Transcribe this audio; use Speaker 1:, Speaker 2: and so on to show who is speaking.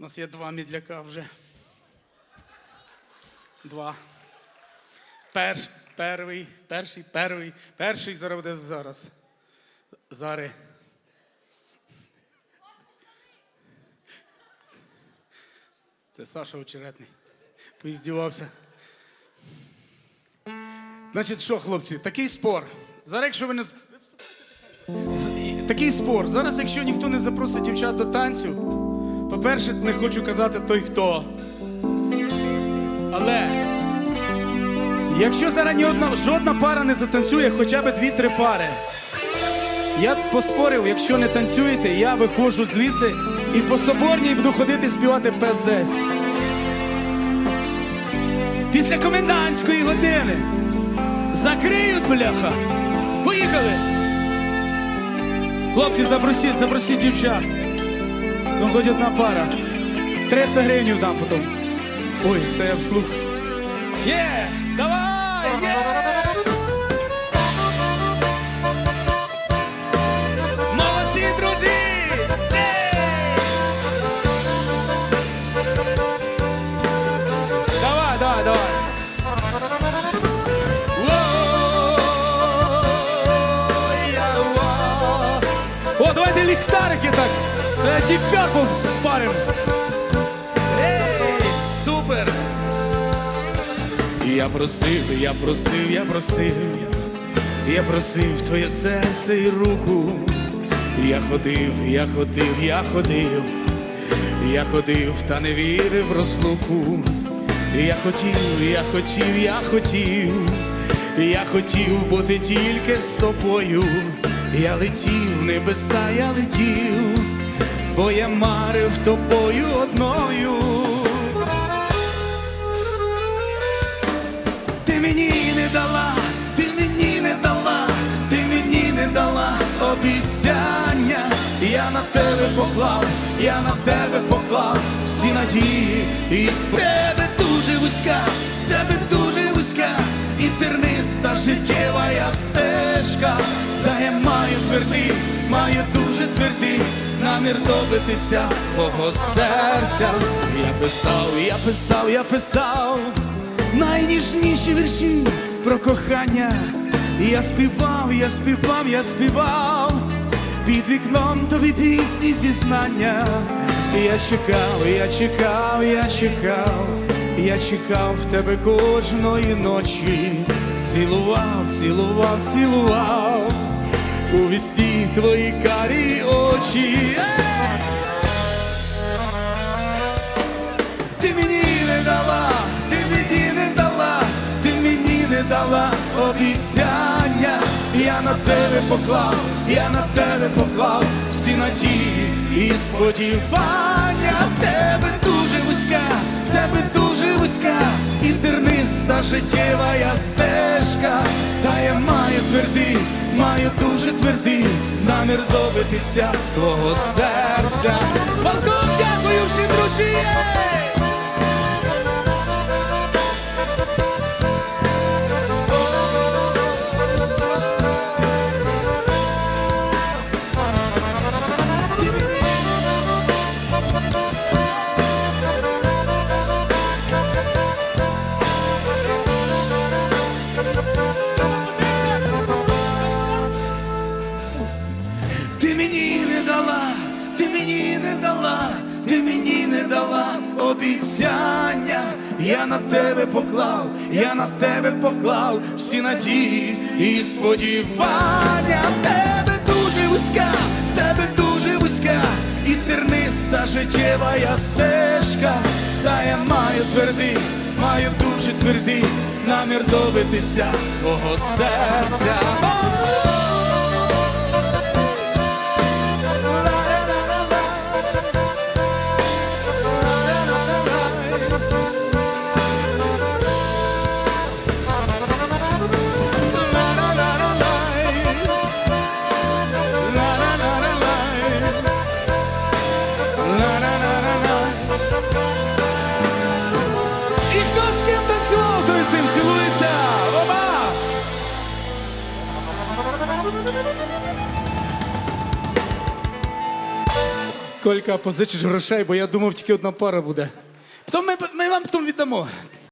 Speaker 1: У нас є два мідляка вже. Два. Перш, перший, перший, перший, перший зараз зараз. Зари. Це Саша очеретний. Поїздівався. Значить, що, хлопці, такий спор. Зараз, якщо ви не. Такий спор. Зараз, якщо ніхто не запросить дівчат до танцю, по-перше, не хочу казати той хто. Але якщо зараз ні одна, жодна пара не затанцює, хоча б дві-три пари. Я поспорив, якщо не танцюєте, я виходжу звідси і по соборній буду ходити співати пес десь. Після комендантської години. Закриють, бляха. Поїхали. Хлопці, запросіть, запросіть дівчат. Ну, хоч одна пара. 300 гривень дам потім. Ой, це я вслух. Є! Давай! Є! Молодці, друзі! Є! Давай, давай, давай. Ой-я-ва. О, давайте ліхтарики так. Дівчатку спаримо. Ей, супер. Я просив, я просив, я просив, я просив твоє серце і руку. Я ходив, я ходив, я ходив, я ходив та не вірив в розлуку. Я хотів, я хотів, я хотів, я хотів бути тільки з тобою. Я летів небеса, я летів, бо я марив тобою одною. Ти мені не дала, ти мені не дала, ти мені не дала обіцяння. Я на тебе поклав, я на тебе поклав всі надії і. В тебе дуже вузька, в тебе дуже вузька і терниста життєва я стежка. Та я маю твердий, маю дуже твердий намір добитися твого серця. Я писав, я писав, я писав найніжніші вірші про кохання. Я співав, я співав, я співав під вікном тобі пісні зізнання. Я чекав, я чекав, я чекав, я чекав в тебе кожної ночі. Цілував, цілував, цілував у вісті твої карі очі. Ти мені не дала, ти мені не дала, ти мені не дала обіцяння. Я на тебе поклав, я на тебе поклав всі надії і сподівання. В тебе дуже вузька, в тебе дуже вузька і терниста життєва стежка. Та я маю твердий, маю дуже твердий намір добитися твого серця. Ти мені не дала, ти мені не дала обіцяння. Я на тебе поклав, я на тебе поклав всі надії і сподівання. В тебе дуже вузька, в тебе дуже вузька і терниста життєва я стежка. Та я маю твердий, маю дуже твердий намір добитися твого серця. Колька, позичиш грошей, бо я думав, тільки одна пара буде. Потім ми, ми вам потім віддамо.